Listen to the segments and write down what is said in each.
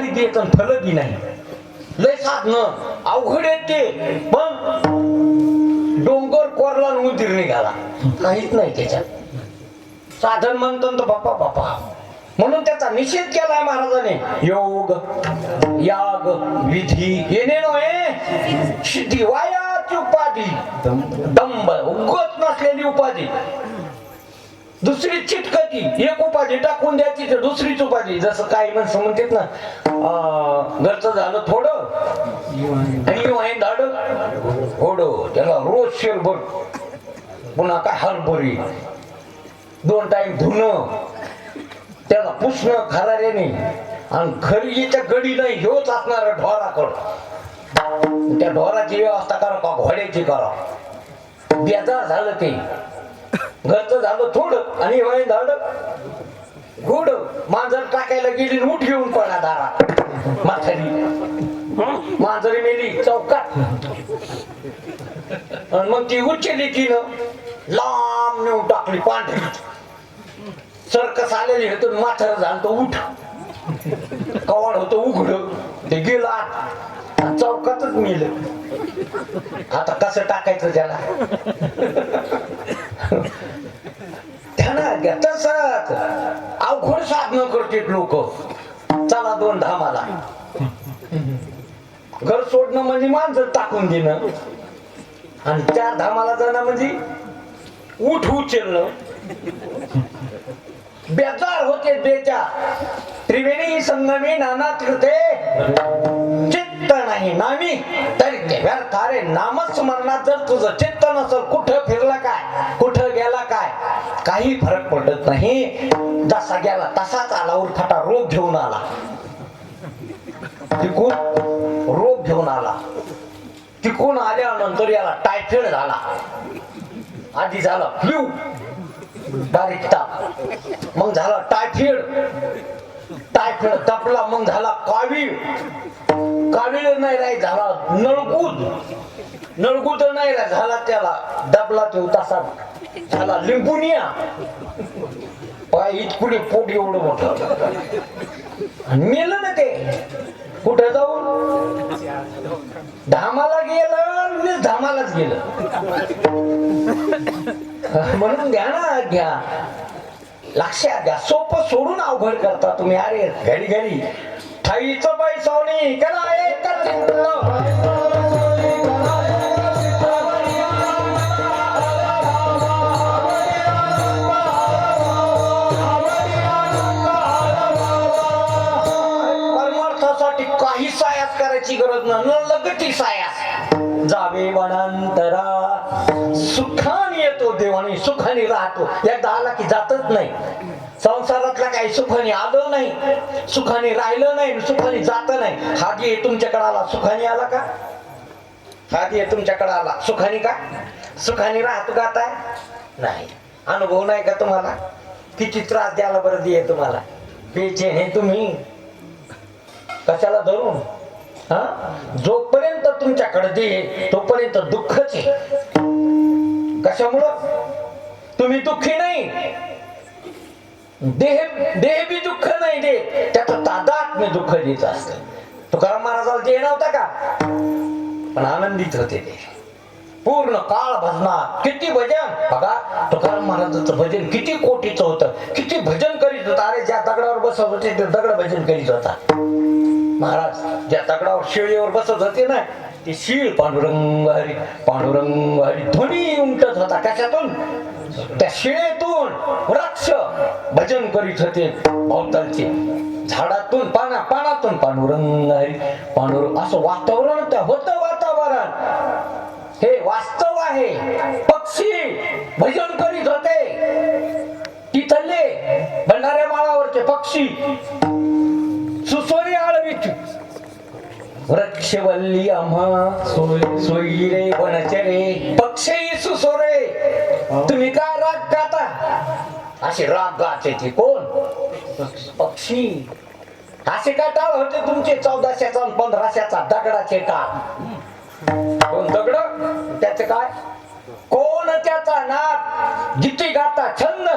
अवघड येत फलकी नाही. लय साधन अवघड येते पण डोंगर कोरला आणि उंदीर निघाला. काहीच नाही त्याच्यात. साधन म्हणतो ना तो बापा बापा. म्हणून त्याचा निषेध केलाय महाराजाने. योग याग विधी. येणे नव्हे सिद्धी वायाची उपाधी. दंब उगत नसलेली उपाधी. दुसरी चिटकती. एक उपाधी टाकून द्यायची तर दुसरीच उपाधी. जसं काही माणसं म्हणतात ना घरचं झालं थोडं आणि वाईन धाड. थोडं. त्याला रोज शेरभर. पुन्हा काय हरभरी. दोन टाइम धुणं. त्याला पुसणं खराऱ्याने. आणि खरीच्या गडी नाही ह्योच असणार ढोराकड. त्या ढोराची व्यवस्था करा का घोड्याची करा. बेजार झालं ते. घरचं झालं थोडं आणि वय झालं गुड मांजर टाकायला गेली उठ घेऊन पडला दारा. म्हातारी. मांजरी मेली चौकात. आणि मग ती उचलली तिनं लांब नेऊन टाकली पांढरी. सरकस आलेली होतो माथार झालं तो उठ. कवाड होतं उघड. ते गेलं आणि चौकातच मेलं. आता कसं टाकायचं त्याला ध्यानात अवघड साधन करते लोक. चला दोन धामाला. घर सोडणं म्हणजे माणसं टाकून देणं. आणि त्या धामाला जाणं म्हणजे उठ उचलणं. बेजार होते बेचा त्रिवेणी संगमी नाना तीर्थे चित्त नाही नामी. तरी ते व्यर्थारे नामस्मरणात जर तुझं चित्त नसल कुठं फिरला काय? कुठं गेला काय? काही फरक पडत नाही. जसा गेला तसाच आला उरफाटा रोग घेऊन आला. तिकून रोग घेऊन आला. तिकून आल्यानंतर याला टायफॉइड झाला. आधी झाला फ्लू बारीक ताप. मग झाला टायफॉइड टायफॉइड तापला मग झाला कावीळ. कावीळ नाही राही झाला नळकूद. नळकूद नाही राही झाला त्याला डबला तो तसा झाला या पाय इतकुडे पोट एवढं मोठं. आणि मेलं ना ते. कुठं जाऊन? धामाला गेलं मी धामालाच गेलं. म्हणून घ्या ना घ्या. लक्षात घ्या सोपं सोडून अवघड करता तुम्ही. अरे घडी घडी ठाईचं पैसवणी करा एक करायची गरज नाही. न लगती जावे वनांतरा. सुखाने येतो देवाने सुखाने राहतो. एकदा आला की जातच नाही. संसारातला काही सुखाने आलं नाही. सुखाने राहिलं नाही सुखाने जात नाही. हा जे तुमच्याकडे आला सुखाने आला का? हा जे तुमच्याकडे आला सुखाने का? सुखाने राहतो का आता? नाही. अनुभव नाही का तुम्हाला? किती त्रास द्यायला बरं दे तुम्हाला? बेचैन हे तुम्ही. कशाला धरून? जोपर्यंत तुमच्याकडे दे तोपर्यंत दुःखच आहे. कशामुळं? तुम्ही दुःखी नाही. देह देह बी दुःख नाही दे त्याचं तादात मी दुःख देत असत. तुकाराम महाराजाला ते नव्हता का? पण आनंदित होते ते. पूर्ण काळ भजना किती भजन? बघा तुकाराम महाराजाचं भजन किती कोटीचं होतं. किती भजन करीत होता. अरे ज्या दगडावर बसत होते ते दगड भजन करीत होता. महाराज ज्या दगडावर शिळीवर बसत होते ना ते शीळ पांडुरंग हरी पांडुरंग हरी ध्वनी उमटत होता कशातून त्या शिळेतून वृक्ष भजन करीत होते भोवतालचे झाडातून पाना पानातून पांडुरंग हरी. पांडुरंग असं वातावरण त्या होतं वातावरण. हे वास्तव आहे. पक्षी भजन करीत होते. तिथले भंडाऱ्या माळावरचे पक्षी सुसोरी वृक्षवल्ली आम्हा. सोयी रे वनचरे. पक्षी सुसोरे. तुम्ही काय राग गाता? असे राग गाते ते कोण? पक्षी. असे काय टाळ होते तुमचे चौदाशेचा पंधराशेचा दगडाचे टाळ? कोण दगड? त्याच काय? कोण त्याचा नाद गिटी गाता छंद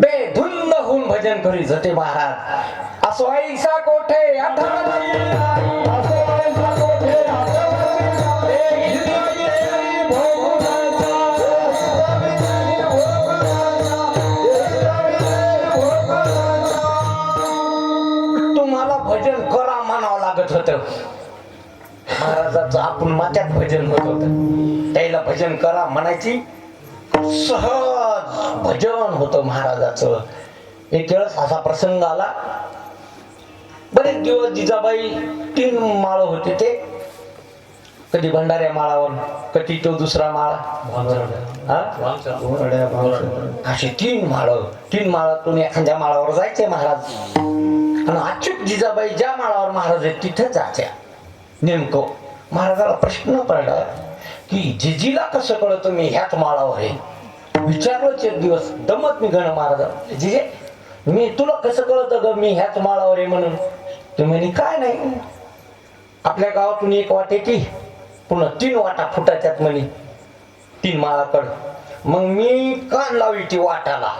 बेधुंद होऊन भजन करी होते महाराज. असो ऐसा कोठे आठवणी आई. तुम्हाला भजन करा म्हणावं लागत होत. महाराजाचं आपण मात्यात भजन होत होत त्याला भजन करा म्हणायची. सहज भजन होत महाराजाचं. एक वेळेस असा प्रसंग आला. बरेच दिवस जिजाबाई तीन माळ होते ते. कधी भंडाऱ्या माळावर कधी तो दुसरा माळा. अशी असे तीन माळ तीन माळातून एखाद्या माळावर जायचे महाराज. आणि अचूक जिजाबाई ज्या माळावर महाराज आहेत तिथे जायच्या. नेमकं महाराजाला प्रश्न पडला की जिजीला कसं कळतं मी ह्याच माळावर आहे? विचारलोच एक दिवस दमत मी गण महाराज जिजे मी तुला कसं कळतं ग मी ह्याच माळावर आहे म्हणून? ते म्हणे काय नाही. आपल्या गावातून एक वाटे की पुन्हा तीन वाटा फुटाच्यात म्हणे. तीन माळाकड मग मी कान लावी ती वाटाला.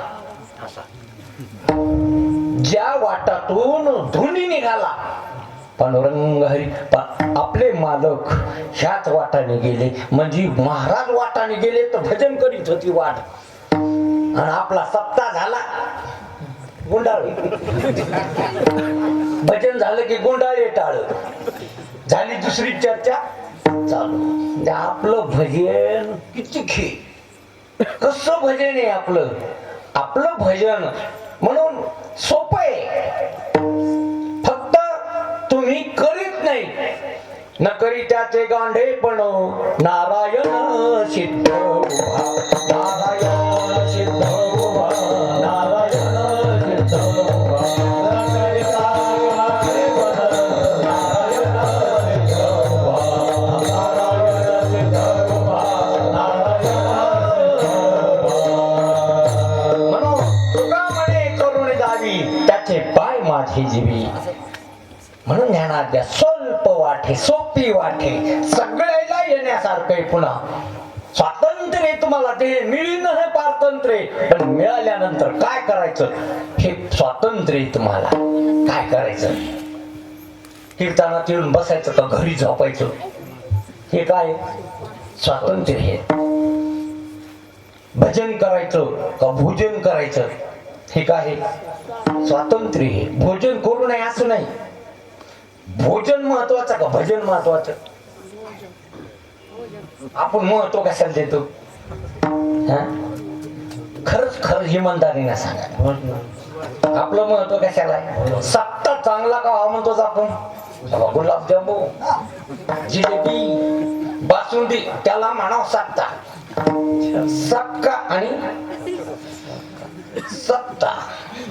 ज्या वाटातून धुनी निघाला पांडुरंग हरी पा- आपले मालक ह्याच वाटाने गेले. म्हणजे महाराज वाटाने गेले तर भजन करीत होती वाट. आणि आपला सत्ता झाला. गुंडाळ. भजन झालं की गुंडाळे टाळ. झाली दुसरी चर्चा. चालू. म्हणजे आपलं भजन किती खे. कस भजन आहे आपलं? आपलं भजन म्हणून सोपं आहे. तुम्ही करीत नाही. न करी त्याचे गांडे पण नारायण सिद्ध नारायण वाटे सोपी वाटे सगळ्याला येण्यासारखं आहे पुन्हा. स्वातंत्र्य तुम्हाला ते मिळणं हे पारतंत्र्य आहे. पण मिळाल्यानंतर काय करायचं? हे स्वातंत्र्य तुम्हाला. काय करायचं? कीर्तनात येऊन बसायचं का घरी झोपायचं? हे काय? स्वातंत्र्य हे भजन करायचं का भोजन करायचं? हे काय? आहे? स्वातंत्र्य हे भोजन करू नये असं नाही. भोजन महत्वाचं का भजन महत्वाचं? आपण महत्त्व कशाला देतो? खरंच खरं इमानदारीने सांगा. आपलं महत्त्व कशाला आहे? सत्ता चांगला का हा म्हणतोच आपण बाबा गुलाबजामू जिलेबी बासुंदी त्याला म्हणाव सत्ता. सक्का आणि सत्ता.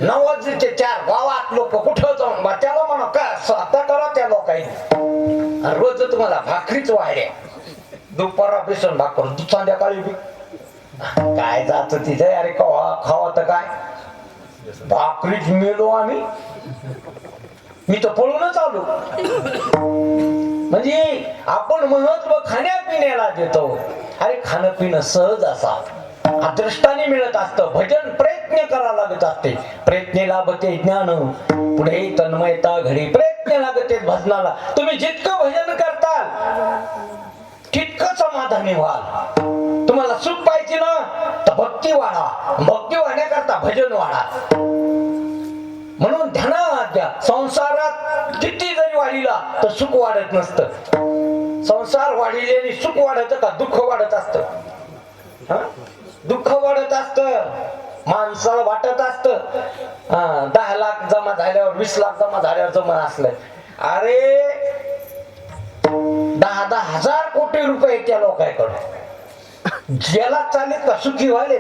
नवजीचे चार गावात लोक कुठं जाऊन बा त्याला म्हणा का स्वतः करा त्या लोकांनी. रोज तुम्हाला भाकरीच वाढल्या दुपारा बेसन भाकर तू संध्याकाळी बी. काय जात तिथे? अरे कवा खावा तर काय? भाकरीच मेलो आम्ही. मी तर पळूनच आलो. म्हणजे आपण महत्त्व खाण्यापिण्याला देतो. अरे खाणं पिणं सहज असा अदृष्टाने मिळत असतं. भजन प्रयत्न करा लागत असते. प्रयत्न लाभते ज्ञान. पुढे तन्मयता घडी. प्रयत्न लागते भजनाला. तुम्ही जितकं भजन करताल तितकं समाधानी व्हाल. तुम्हाला सुख पाहिजे ना तर भक्ती वाढा. भक्ती वाढण्याकरता भजन वाढा. म्हणून ध्यानात द्या संसारात किती जरी वाढीला तर सुख वाढत नसतं. संसार वाढिलेली सुख वाढत का दुःख वाढत असत? दुःख वाढत असत माणसाला वाटत असत. दहा लाख जमा झाल्यावर वीस लाख जमा झाल्यावर जमा असलं अरे दहा दहा हजार कोटी रुपये त्या लोकांकडे ज्याला चालेत का सुखी व्हाले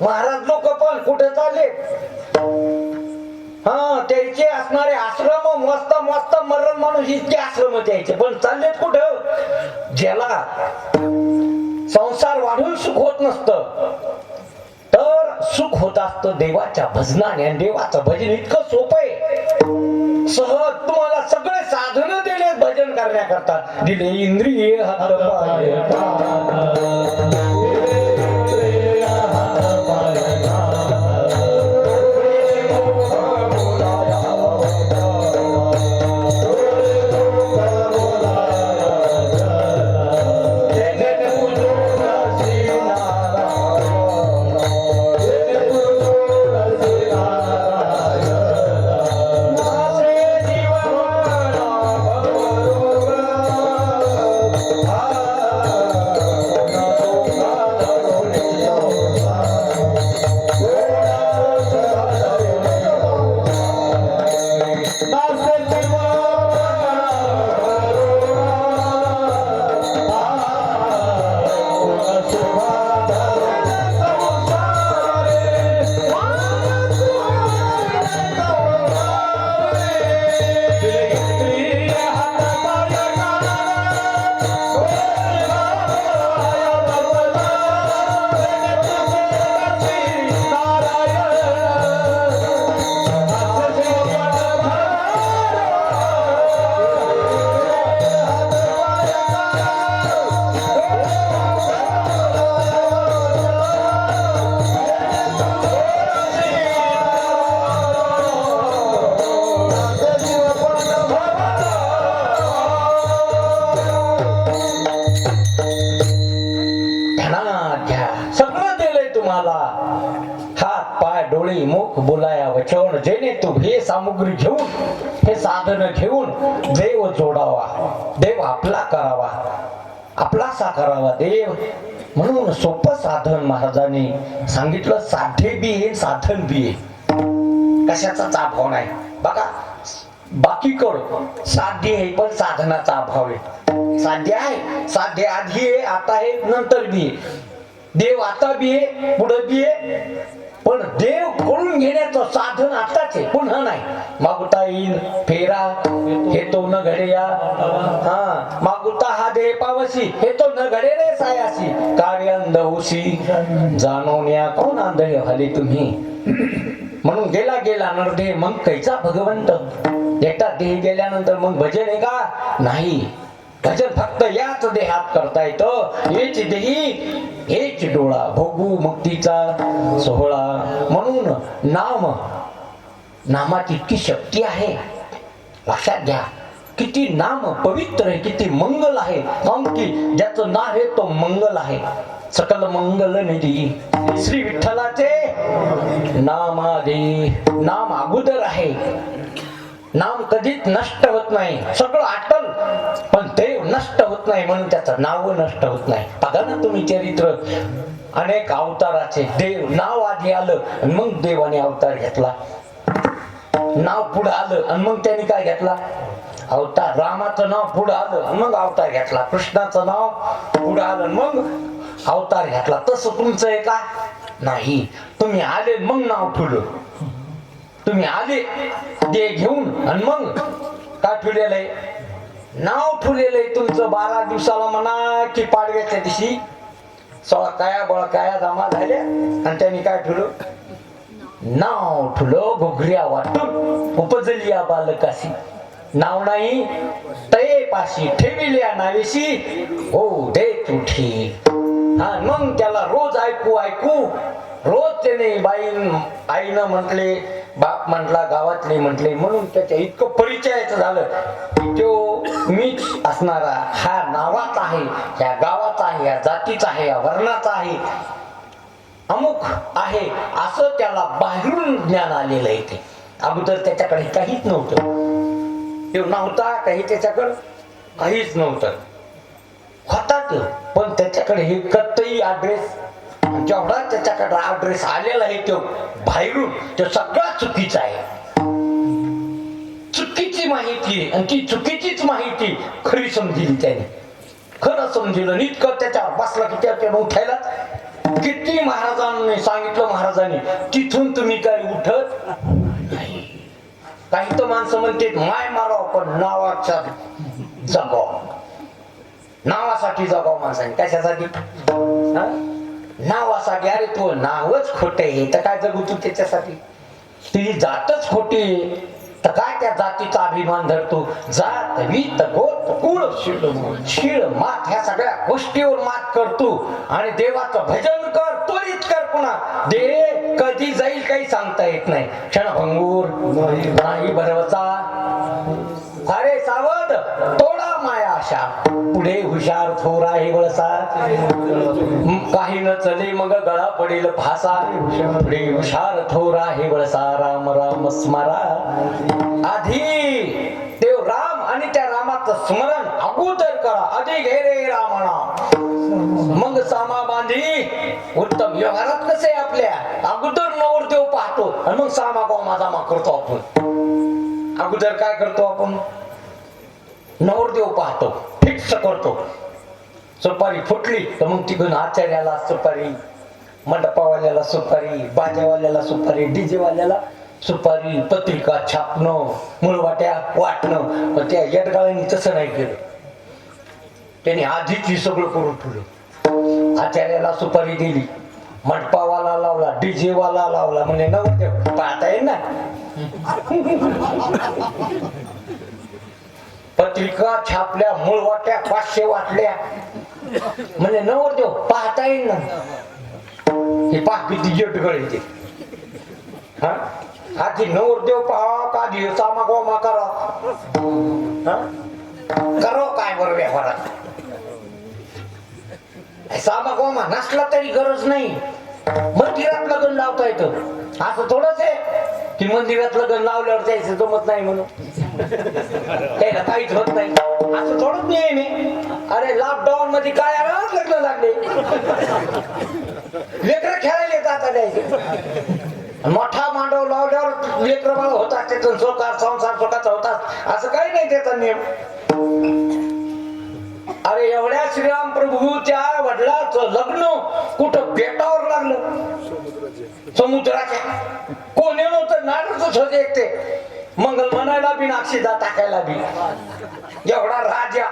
महाराज लोक पण कुठे चालले? हा त्याचे असणारे आश्रम मस्त मस्त मरण माणूस इतके आश्रम त्यायचे पण चाललेत कुठं? ज्याला संसार वाढून सुख होत नसत. तर सुख होत असत देवाच्या भजनाने देवाचं भजन इतकं सोपं आहे. सहज तुम्हाला सगळे साधन दिले भजन करण्याकरता. दिले इंद्रिय हात पाय दिलंय हात पाय डोळे मुख बोलाया वचवण जेणे तू हे सामुग्री घेऊन हे साधन घेऊन देव जोडावा. देव आपला करावा. आपलासा करावा देव. म्हणून सोपं साधन महाराजांनी सांगितलं साधे बी आहे साधन बी आहे. कशाचाच अभाव नाही. बघा बाकी कड साध्य आहे पण साधनाचा अभाव आहे. साध्य आहे साध्य आधी आहे आता आहे नंतर बी आहे. देव आता बी आहे पुढे बी आहे. पण देव करून घेण्याचं साधन आताच आहे पुन्हा नाही. मागुता येईन फेरा हे तो न घडे या. हा मागुता हा दे पावसी हे तो न घडे रे सायासी. कार्य अंध होशी जाणवण्या कोण आंधळे हले तुम्ही? म्हणून गेला गेला नरदेह मग कैचा भगवंत? एकटा देह गेल्यानंतर मग भजन आहे का? नाही. भजन फक्त याच देहात करता येतं. हेच देही हेच डोळा भोगू मुक्तीचा सोहळा. म्हणून नाम नामात इतकी शक्ती आहे. लक्षात घ्या किती नाम पवित्र आहे किती मंगल आहे. की ज्याचं नाव आहे तो मंगल आहे. सकल मंगल निधी श्री विठ्ठलाचे नामादे. नाम अगोदर आहे. नाम कधीच नष्ट होत नाही. सगळं आटल पण देव नष्ट होत नाही म्हणून त्याचं नाव नष्ट होत नाही. बघा ना तुम्ही चरित्र. अनेक अवताराचे देव नाव आधी आलं मग देवाने अवतार घेतला. नाव पुढं आलं आणि मग त्यांनी काय घेतला? अवतार. रामाचं नाव पुढं आलं मग अवतार घेतला. कृष्णाचं नाव पुढं आलं मग अवतार घेतला. तसं तुमचं आहे का? नाही. तुम्ही आले मग नाव ठुलं तुम्ही आले ते घेऊन आणि मग काय ठेवलेलं आहे नाव ठेवलेलं आहे तुमचं बारा दिवसाला म्हणा की पाडव्याच्या दिवशी. सोळा काया बळा काया जमा झाल्या आणि त्यांनी काय ठेवलं नाव ठुलो घोगऱ्या वाटून. उपजली या बालकाशी. नाव नाही तये पाशी ठेविल्या नावेशी. हो दे तुठी हा मग त्याला रोज ऐकू ऐकू. रोज त्याने बाई आईनं म्हटले बाप म्हटला गावातले म्हटले म्हणून त्याच्या इतकं परिचयाचं झालं की तो मीच असणारा हा नावाचा आहे ह्या गावाचा आहे या जातीचा आहे या वर्णाचा आहे. अमुक आहे असं त्याला बाहेरून ज्ञान आलेलं आहे ते. अगोदर त्याच्याकडे काहीच नव्हतं. नव्हता काही त्याच्याकडं काहीच नव्हतं. होतात. पण त्याच्याकडे हे कत्तही ऍड्रेस जेवढा त्याच्याकडे ऍड्रेस आलेला आहे तो बाहेरून तो सगळा चुकीचा आहे. चुकीची माहिती आणि ती चुकीचीच माहिती खरी समजली त्याने. खरं समजलं. आणि इतकं त्याच्यावर बसला की त्या उठायला किती महाराजांनी सांगितलं महाराजांनी तिथून तुम्ही काय उठत नाही. काही तर माणसं म्हणते माय माराव पण नावाच्या जगाव नावासाठी जगाव माणसाने. कशासाठी? नावासाठी. अरे तो नावच खोट आहे. तर काय जगू तू त्याच्यासाठी? तुझी जातच खोटी आहे. तर काय त्या जातीचा अभिमान धरतो? जात वित गोत कुळ शिळ मात ह्या सगळ्या गोष्टीवर मात करतो. आणि देवाचं भजन कर त्वरित कर पुन्हा. दे कधी जाईल काही सांगता येत नाही. क्षणभंगूर नाही भरवचा अरे सावध तोडा माया. आशा पुढे हुशार थोरा हे वळसा. काही न चले मग गळा पडेल फासा. पुढे हुशार थोरा हे वळसा. राम राम स्मरा. आधी देव राम आणि त्या रामाचं स्मरण अगोदर करा. आधी घे रे रामाणा मग सामा बांधी. उत्तम व्यवहारात कसे आपल्या? अगोदर नवर देव पाहतो. आणि मग सामा गोमा जामा करतो आपण. अगोदर काय करतो आपण? नवरदेव पाहतो फिक्स करतो. सुपारी फुटली तर मग तिकडून आचार्याला सुपारी मंडपावाल्याला सुपारी बाजावाल्याला सुपारी डीजेवाल्याला सुपारी पत्रिका छापणं मुळवाट्या वाटणं. पण त्या यडगाळ्यांनी तसं नाही केलं. त्याने आधीच हे सगळं करून ठेवलं. आचार्याला सुपारी दिली मंडपावाला लावला डीजेवाला लावला. म्हणजे नवरदेव पाहता येईल ना? पत्रिका छापल्या मूळ वाट्या पाचशे वाटल्या. म्हणजे नवरदेव पाहता येईल ना. हे पाह किती जट गळते हा? आधी नवरदेव पहा का आधी सामा मा करा. करो काय बरं व्यवहारात? सामागोमा नसला तरी गरज नाही. मंदिरात लग्न लावता येतं. असं थोडंच आहे. की मंदिरात लग्न लावल्यावर त्याचं जमत नाही म्हणून. त्याला काहीच होत नाही. असं थोडंच नाही मी अरे लॉकडाऊन मध्ये काय आरामात लग्न लागले. लेकर खेळायला येतात द्यायचे मोठा मांडव लावल्यावर लेकर बाळ होतात त्याचा सोकार संसार स्वतःचा होता. असं काही नाही त्याचा नियम. अरे एवढ्या श्रीराम प्रभूच्या वडिलाच लग्न कुठं बेटावर लागलं? समुद्राच्या कोणी नव्हतं नारदच होते मंगल म्हणायला बी नाक्षीदा टाकायला बी. एवढा राजा.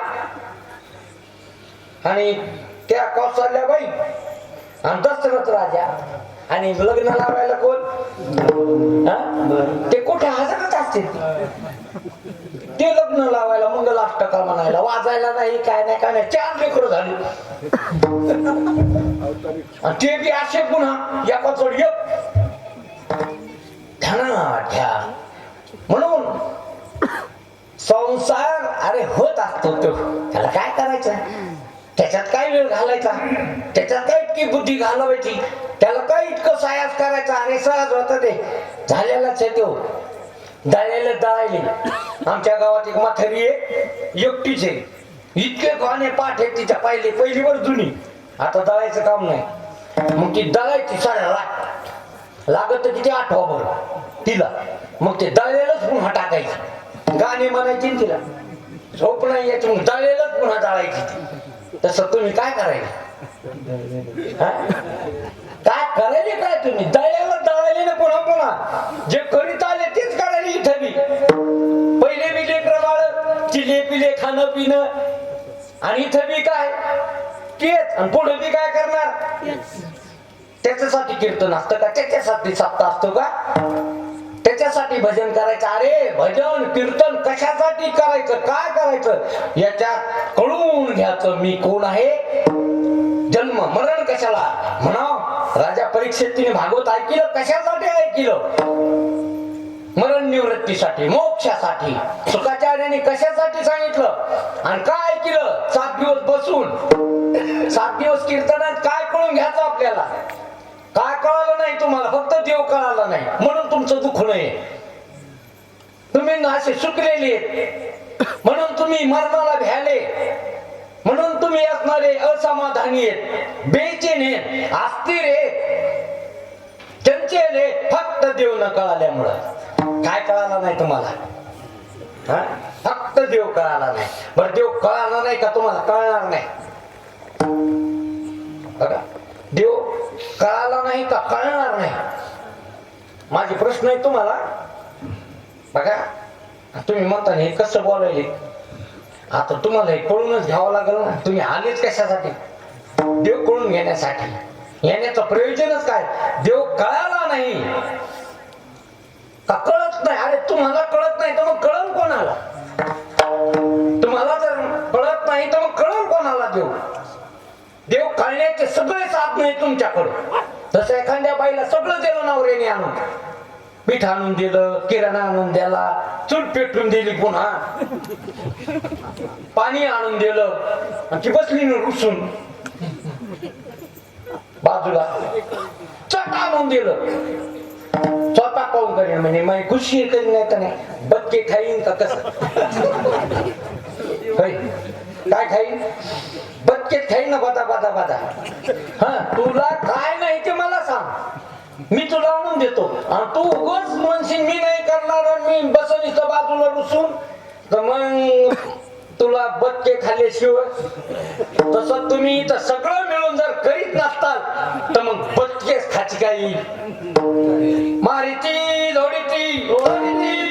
आणि त्या कौशल्याबाई आणि दशरथ राजा. आणि लग्न लावायला कोण? ते कुठे हजरच असतील ते. लग्न लावायला मंगल अष्टका म्हणायला वाजायला नाही काय नाही काय नाही चार लेकर झाले. ते बी असे पुन्हा एका चढ ध्यानात ठ्या म्हणून संसार अरे होत असतो तो. त्याला काय करायचं? त्याच्यात काय वेळ घालायचा? त्याच्यात काय इतकी बुद्धी घालवायची? त्याला काय इतकं सायास करायचा? अरे सहज होत ते. झालेलाच आहे तो. दळलेले दळायले. आमच्या गावात एक माथरी आहे. एकटीच आहे. इतके गाणे पाठ आहे तिच्या पाहिले. पहिली वर जुनी. आता दळायचं काम नाही. मग ती दळायची साड्या लागत तर किती आठवा बरं. तिला. मग ते दळलेलंच पुन्हा टाकायचं. गाणे म्हणायची तिला. झोप नाही याची मग दळलेलंच पुन्हा जाळायची ती. तसं तुम्ही काय करायचं? काय करायले काय तुम्ही? दळलेलं दळायले ना पुन्हा पुन्हा. जे करीत आले तेच करायले इथं बी. पहिले बी लेकर बाळ चिले पिले खाणं पिणं. आणि इथं बी काय? तेच. आणि पुढे बी काय करणार? त्याच्यासाठी कीर्तन असतं का? त्याच्यासाठी सप्ताह असतो का? कशासाठी भजन करायचं? अरे भजन कीर्तन कशासाठी करायचं? काय करायचं? याच्यात कळून घ्यायचं मी कोण आहे? जन्म मरण कशाला? म्हणा राजा परीक्षेत तिने भागवत ऐकिलं. कशासाठी ऐकिलं? मरण निवृत्तीसाठी मोक्षासाठी. सुखाचार्याने कशासाठी सांगितलं? आणि काय ऐकलं? सात दिवस बसून. सात दिवस कीर्तनात काय कळून घ्यायचं आपल्याला? काय कळालं नाही तुम्हाला? फक्त देव कळाला नाही. म्हणून तुमचं दुःख नाही. तुम्ही असे सुकलेले आहेत. म्हणून तुम्ही मरणाला भ्याले. म्हणून तुम्ही असणारे असमाधानी आहेत. बेचैन अस्थिर आहेत. चंचल फक्त देव न कळाल्यामुळं. काय कळाला नाही तुम्हाला? हा? फक्त देव कळाला नाही. बरं देव कळाला नाही का तुम्हाला? कळणार नाही. बघा. देव कळाला नाही का? कळणार नाही. माझे प्रश्न आहे तुम्हाला. बघा. तुम्ही म्हणता हे कसं बोलायले? आता तुम्हाला हे कळूनच घ्यावं लागेल ना. तुम्ही आलेच कशासाठी? देव कळून घेण्यासाठी. येण्याचं प्रयोजनच काय? देव कळाला नाही. का कळत नाही? अरे तुम्हाला कळत नाही तर मग कळण कोणाला? तुम्हाला जर कळत नाही तर मग कळण कोणाला देव? देव कळण्याचे सगळे साधन आहे तुमच्याकडे जसं एखाद्या बाईला सगळं दिलं नवऱ्याने आणून. पीठ आणून दिलं किराणा आणून दिला चूल पेटून दिली पुन्हा. पाणी आणून दिलं आणि ती बसली न रुसून. बाजूला. चट आणून दिलं. स्वतः पाहून करेन म्हणजे माझी खुशी करीन नाही तर नाही? बच्चे खाईन का कस? काय खाईन बच्चे खाईन ना बदा बदा बदा. हा तुला काय नाही ते मला सांग. मी तुला आणून देतो. आणि तू उगच म्हणशील मी नाही करणार मी बसून इथं बाजूला रुसून. तर मग तुला बच्चे खाल्ल्याशिवाय तसं तुम्ही इथं सगळं मिळून जर करीत नसताल तर मग बच्चेच खाची काय? मारीची मारीती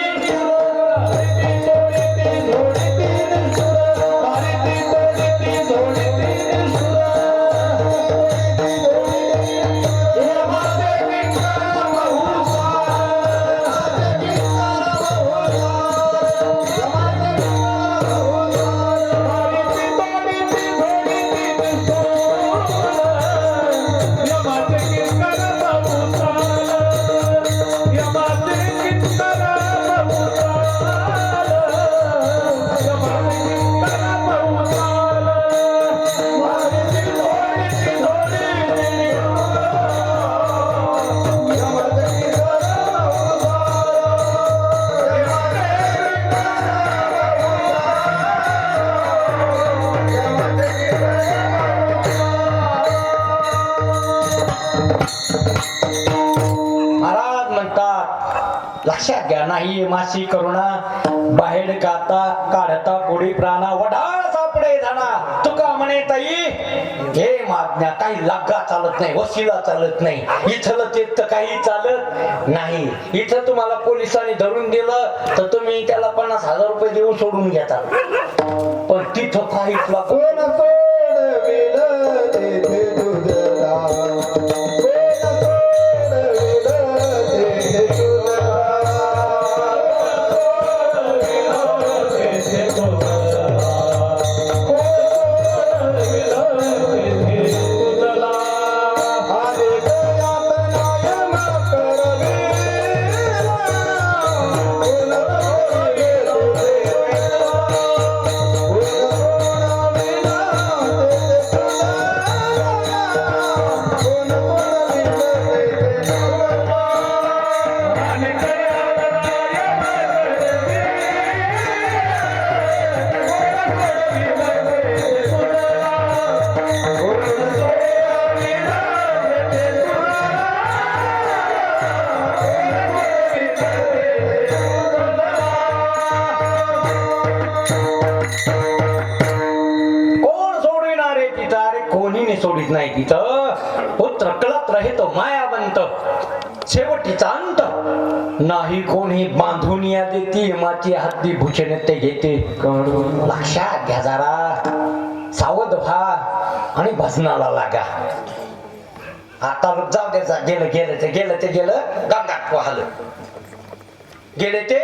बाहेर काढता पुढी प्राणा वडाळ सापडे झाडा तुका म्हणे ताई हे मागण्या काही लागा चालत नाही वशिला चालत नाही. इथलं ते तर काही चालत नाही. इथं तुम्हाला पोलिसांनी धरून दिलं तर तुम्ही त्याला पन्नास हजार रुपये देऊन सोडून घेता. पण तिथं काहीच कोण असो? शेवटीचा अंत नाही कोणी बांधून या देते माती हत्ती भूषण ते घेते. लक्षात घ्या जरा. सावध व्हा आणि भजनाला लागा. आता जाऊ द्यायचा गेलं गेलं ते गेलं ते गेलं गंगात वाहलं गेले ते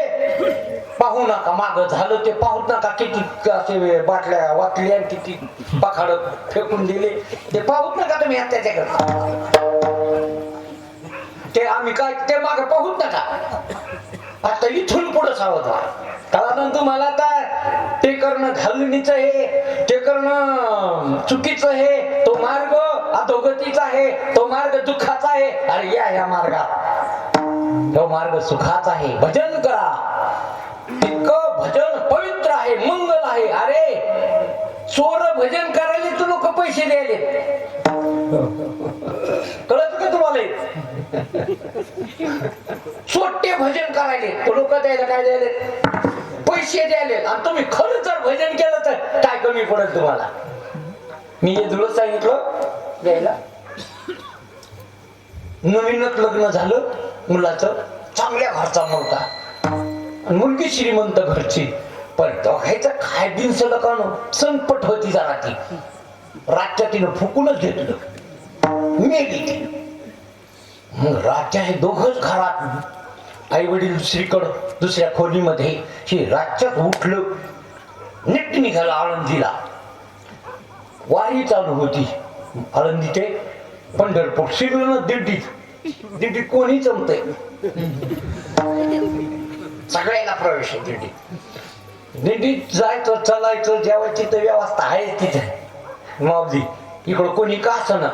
पाहू नका माग झालं ते पाहू नका किती असे बाटल्या वाटल्या आणि किती पाखाड फेकून दिले. ते पाहूच नका तुम्ही आता त्याच्याकडे ते आम्ही काय ते माग पाहूच नका. आता इथून पुढे सावध व्हा कारण तुम्हाला काय ते करणं घालणीच आहे ते करणं चुकीचं आहे तो मार्ग अधोगतीचा आहे तो मार्ग दुःखाचा आहे. अरे या या मार्गात. तो मार्ग सुखाचा आहे. भजन करा. इतकं भजन पवित्र आहे मंगल आहे. अरे चोर भजन करायला तू लोक पैसे द्यायले छोटे भजन करायले. लोक द्यायला काय द्यायले? पैसे द्यायले. आणि तुम्ही खरंच जर भजन केलं तर काय कमी पडेल तुम्हाला? मी हे तुला सांगितलं. द्यायला. नवीनच लग्न झालं. मुलाचं चांगल्या घरचा मुलगा मुलगी श्रीमंत घरची. पण दोघायचं काय दिन सलकानो संपट होती जरा ती. रातच्या तिनं फुकूनच घेतलं. मेली ती. मग रातच्या हे दोघच घरात. आई वडील दुसरीकडं दुसऱ्या खोलीमध्ये हे राज्यात उठलं. नीट निघाला आळंदीला. वारी चालू होती. आळंदी ते पंढरपूर शिरलं दिंडीत. दिंडीत कोणी जमतय? सगळ्यांना प्रवेश आहे दिंडीत. दिंडीत जायचं चालायचं जेवायची तर व्यवस्था आहे तिथे. मावली इकडं कोणी का असं ना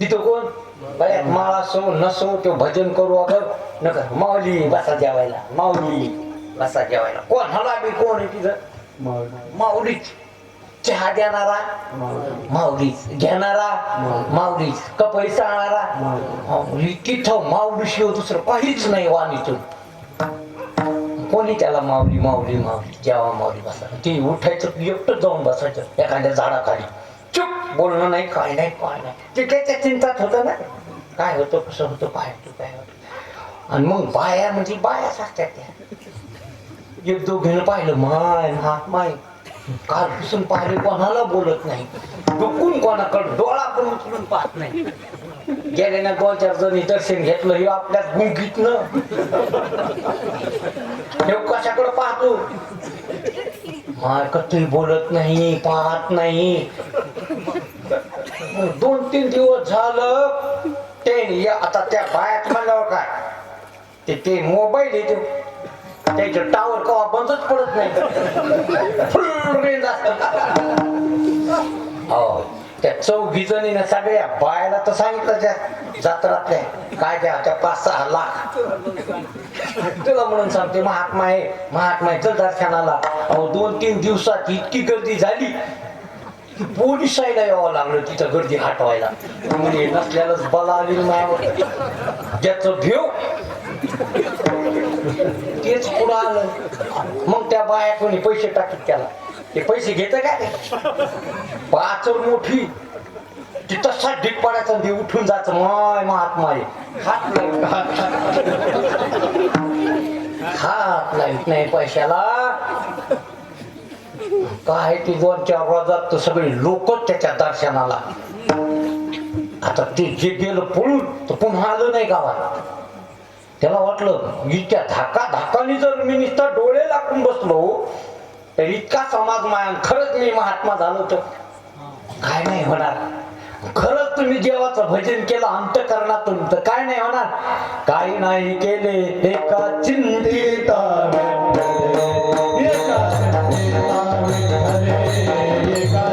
तिथं कोण? बऱ्याच माळ असो नसो तो भजन करू अगर नका माऊली बसा जेवायला माऊली बसा जेवायला. कोण हला बी कोण आहे तिथं? माऊलीच. चहा देणारा? माऊलीच. घेणारा? माऊलीच. कपडे चालणारा माऊली. तिथं माऊली शिव दुसरं काहीच नाही वाणीतून. कोणी त्याला माऊली माऊली माऊली जेव्हा माऊली बसा. ते उठायचं एकटं जाऊन बसायचं एखाद्या झाडाखाली. बोलणं नाही काय नाही काय नाही. ते त्या चिंतात होतं ना. काय होतं कसं होतं काय होतं काय होतं. आणि मग बाया म्हणजे बायाच असतात त्या. एक दोघीनं पाहिलं माय हात माय. कालपासून पाहिले कोणाला बोलत नाही. डुकून कोणाकडे डोळा पण उचलून पाहत नाही. गेल्यानं दोन चार जणी दर्शन घेतलं हे आपल्याच गुंगीतनं हे कशाकडे पाहतो? माय कधी बोलत नाही पाहत नाही. दोन तीन दिवस झालं ते आता त्या बायात म्हणल्यावर काय? ते ते मोबाईल येतो त्याचे टावर कवा बंदच पडत नाही. फुल रेंज असत हो. त्या चौघी जणीनं सगळ्या बायाला तर सांगितलं त्या जात्रातल्या काय द्या त्या पाच सहा लाख. तुला म्हणून सांगते महात्मा आहे महात्मा आहे चल दर्शनाला अहो दोन तीन दिवसात इतकी गर्दी झाली की पोलिसायला यावं लागलं तिथं गर्दी हटवायला. म्हणजे नसल्यालाच बला आली नाही ज्याचं भेव तेच पुढं आलं. मग त्या बाया कोणी पैसे टाकीत त्याला. ते पैसे घेत काय पाचर मोठी. ती तसा ढीक पडायचा आणि ते उठून जायचं माय महात्मा हात लाईत हात नाही पैशाला. काय ती दोन चार रोजात तर सगळे लोक त्याच्या दर्शनाला. आता ते जे गेलं पळून तर पुन्हा आलं नाही गावात. त्याला वाटलं इतक्या धाका धाकाने जर मी निस्ता डोळे लागून बसलो तर इतका समाज माया खरंच मी महात्मा झालो तर काय नाही होणार. खरंच तुम्ही देवाचं भजन केलं अंतकरणातून तर काय नाही होणार. काही नाही केले एका चिंतित एका एका